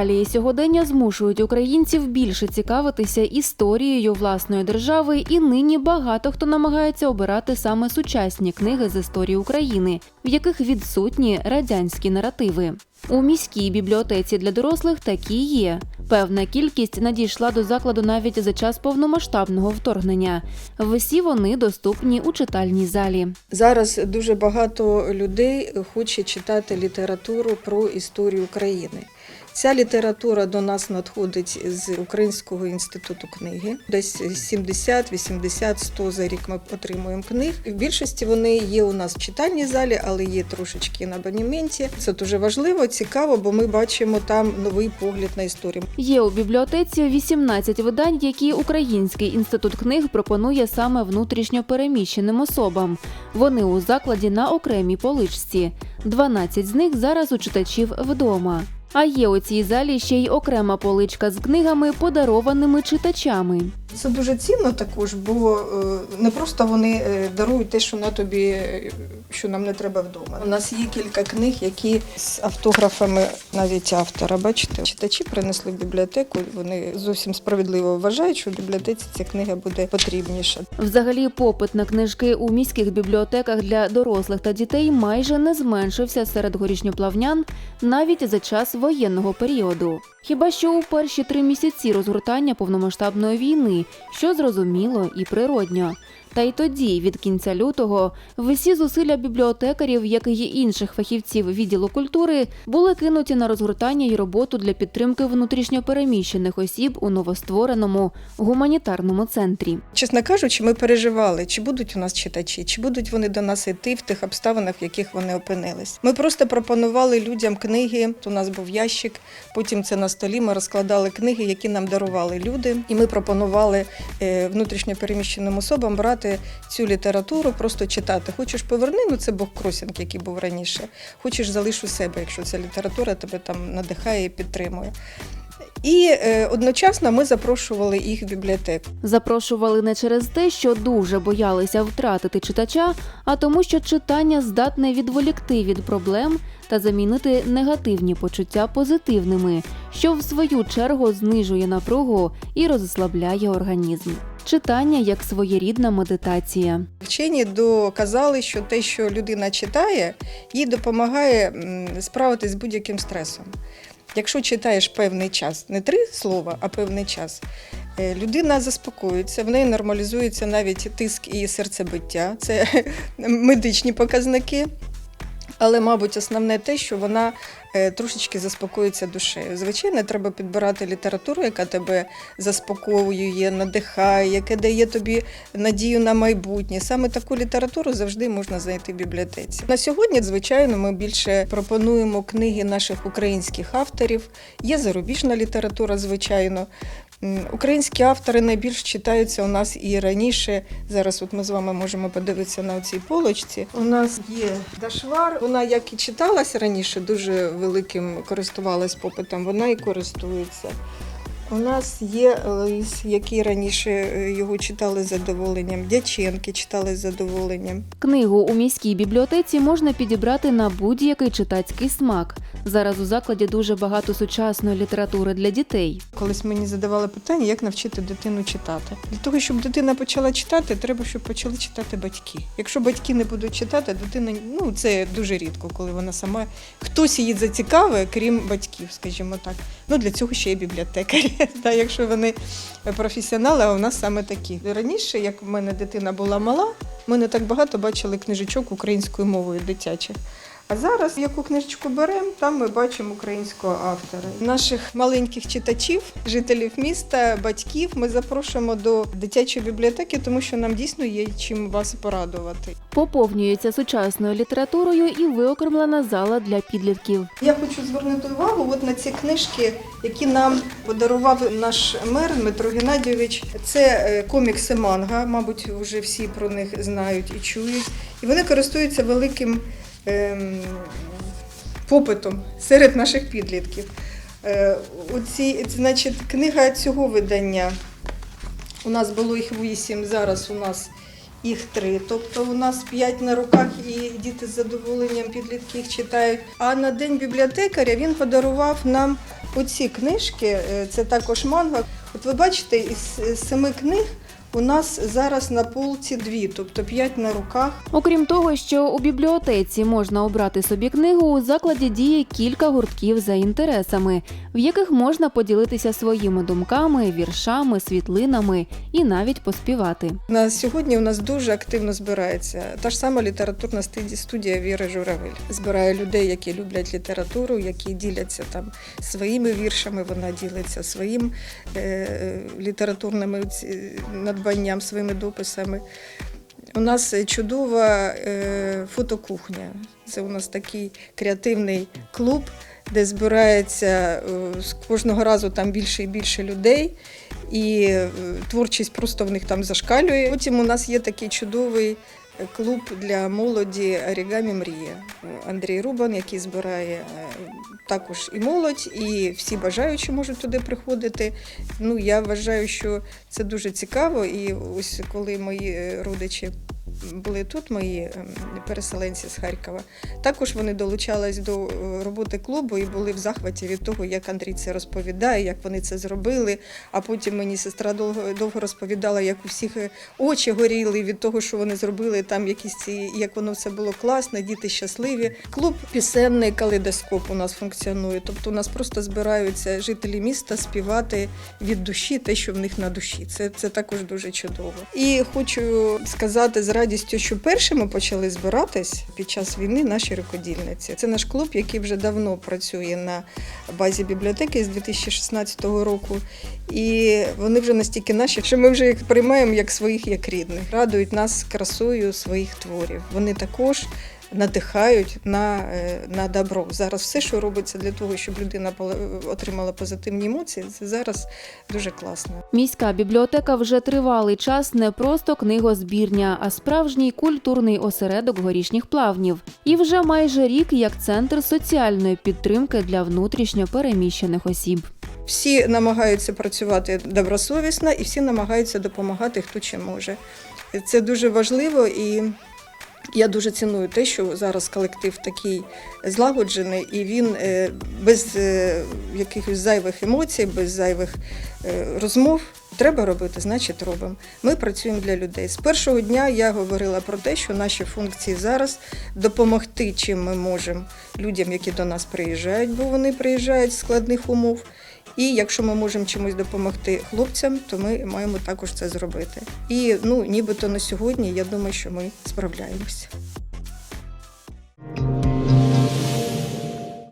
Реалії сьогодення змушують українців більше цікавитися історією власної держави, і нині багато хто намагається обирати саме сучасні книги з історії України, в яких відсутні радянські наративи. У міській бібліотеці для дорослих такі є. Певна кількість надійшла до закладу навіть за час повномасштабного вторгнення. Всі вони доступні у читальній залі. Зараз дуже багато людей хоче читати літературу про історію України. Ця література до нас надходить з Українського інституту книги. Десь 70, 80, 100 за рік ми отримуємо книг. В більшості вони є у нас в читальній залі, але є трошечки на абонементі. Це дуже важливо, цікаво, бо ми бачимо там новий погляд на історію. Є у бібліотеці 18 видань, які Український інститут книг пропонує саме внутрішньо переміщеним особам. Вони у закладі на окремій поличці. 12 з них зараз у читачів вдома. А є у цій залі ще й окрема поличка з книгами, подарованими читачами. Це дуже цінно також, бо е, не просто вони е, дарують те, що на тобі, е, що нам не треба вдома. У нас є кілька книг, які з автографами навіть автора. Бачите, читачі принесли в бібліотеку. Вони зовсім справедливо вважають, що в бібліотеці ця книга буде потрібніша. Взагалі, попит на книжки у міських бібліотеках для дорослих та дітей майже не зменшився серед горішньоплавнян навіть за час воєнного періоду. Хіба що у перші три місяці розгортання повномасштабної війни, що зрозуміло і природньо. Та й тоді, від кінця лютого, всі зусилля бібліотекарів, як і інших фахівців відділу культури, були кинуті на розгортання й роботу для підтримки внутрішньопереміщених осіб у новоствореному гуманітарному центрі. Чесно кажучи, ми переживали, чи будуть у нас читачі, чи будуть вони до нас йти в тих обставинах, в яких вони опинились. Ми просто пропонували людям книги. У нас був ящик, потім це на столі. Ми розкладали книги, які нам дарували люди, і ми пропонували е, внутрішньопереміщеним особам брати цю літературу, просто читати. Хочеш поверни, ну це Бог Кросінг, який був раніше. Хочеш залиш у себе, якщо ця література тебе там надихає і підтримує. І е, одночасно ми запрошували їх в бібліотеку. Запрошували не через те, що дуже боялися втратити читача, а тому, що читання здатне відволікти від проблем та замінити негативні почуття позитивними, що в свою чергу знижує напругу і розслабляє організм. Читання як своєрідна медитація. Вчені доказали, що те, що людина читає, їй допомагає справитись з будь-яким стресом. Якщо читаєш певний час, не три слова, а певний час, е, людина заспокоюється, в неї нормалізується навіть тиск і серцебиття. Це медичні показники. Але, мабуть, основне те, що вона е, трошечки заспокоюється душею. Звичайно, треба підбирати літературу, яка тебе заспокоює, надихає, яка дає тобі надію на майбутнє. Саме таку літературу завжди можна знайти в бібліотеці. На сьогодні, звичайно, ми більше пропонуємо книги наших українських авторів. Є зарубіжна література, звичайно. Українські автори найбільш читаються у нас і раніше. Зараз от ми з вами можемо подивитися на цій полочці. У нас є Дашвар. Вона як і читалась раніше, дуже великим користувалась попитом, вона і користується. У нас є Лис, який раніше е, його читали з задоволенням. Дяченки читали з задоволенням. Книгу у міській бібліотеці можна підібрати на будь-який читацький смак. Зараз у закладі дуже багато сучасної літератури для дітей. Колись мені задавали питання, як навчити дитину читати. Для того, щоб дитина почала читати, треба, щоб почали читати батьки. Якщо батьки не будуть читати, дитина ну це дуже рідко, коли вона сама хтось її зацікавить, крім батьків, скажімо так. Ну для цього ще є бібліотекарі. Та якщо вони професіонали, а у нас саме такі. Раніше, як в мене дитина була мала, ми не так багато бачили книжечок українською мовою дитячих. А зараз, яку книжечку беремо, там ми бачимо українського автора. Наших маленьких читачів, жителів міста, батьків ми запрошуємо до дитячої бібліотеки, тому що нам дійсно є чим вас порадувати. Поповнюється сучасною літературою і виокремлена зала для підлітків. Я хочу звернути увагу от на ці книжки, які нам подарував наш мер Дмитро Геннадійович. Це е, комікси манга, мабуть, вже всі про них знають і чують. І вони користуються великим попитом серед наших підлітків. Е, оці, значить, книга цього видання. У нас було їх вісім, зараз у нас їх три. Тобто у нас п'ять на руках і діти з задоволенням підлітки їх читають. А на день бібліотекаря він подарував нам Оці книжки е, це також манга. От ви бачите, із е, семи книг у нас зараз на полці дві, тобто п'ять на руках. Окрім того, що у бібліотеці можна обрати собі книгу, у закладі діє кілька гуртків за інтересами, в яких можна поділитися своїми думками, віршами, світлинами і навіть поспівати. На сьогодні у нас дуже активно збирається та ж сама літературна студія Віри Журавель. Збирає людей, які люблять літературу, які діляться там своїми віршами. Вона ділиться своїм е, літературним ці- надбанням, своїми дописами. У нас чудова е, фотокухня. Це у нас такий креативний клуб, де збирається е, з кожного разу там більше і більше людей, і е, творчість просто в них там зашкалює. Потім у нас є такий чудовий клуб для молоді Орігамі Мрія. Андрій Рубан, який збирає е, також і молодь, і всі бажаючі можуть туди приходити. Ну, я вважаю, що це дуже цікаво. І ось коли мої е, родичі були тут, мої ем, переселенці з Харкова, також вони долучались до е, роботи клубу і були в захваті від того, як Андрій це розповідає, як вони це зробили. А потім мені сестра довго, довго розповідала, як у всіх е, очі горіли від того, що вони зробили, там якісь ці, як воно все було класно, діти щасливі. Клуб пісенний калейдоскоп у нас функціонує. Тобто у нас просто збираються жителі міста співати від душі те, що в них на душі. Це, це також дуже чудово. І хочу сказати з радістю, що першими почали збиратись під час війни наші рукодільниці. Це наш клуб, який вже давно працює на базі бібліотеки з 2016 року. І вони вже настільки наші, що ми вже їх приймаємо як своїх, як рідних. Радують нас красою своїх творів. Вони також. Надихають на, е, на добро. Зараз все, що робиться для того, щоб людина отримала позитивні емоції, це зараз дуже класно. Міська бібліотека вже тривалий час не просто книгозбірня, а справжній культурний осередок горішніх плавнів. І вже майже рік як центр соціальної підтримки для внутрішньо переміщених осіб. Всі намагаються працювати добросовісно і всі намагаються допомагати, хто чим може. Це дуже важливо і. Я дуже ціную те, що зараз колектив такий злагоджений, і він е, без е, якихось зайвих емоцій, без зайвих е, розмов. Треба робити, значить робимо. Ми працюємо для людей. З першого дня я говорила про те, що наші функції зараз допомогти, чим ми можемо людям, які до нас приїжджають, бо вони приїжджають з складних умов. І якщо ми можемо чимось допомогти хлопцям, то ми маємо також це зробити. І ну, нібито на сьогодні я думаю, що ми справляємося.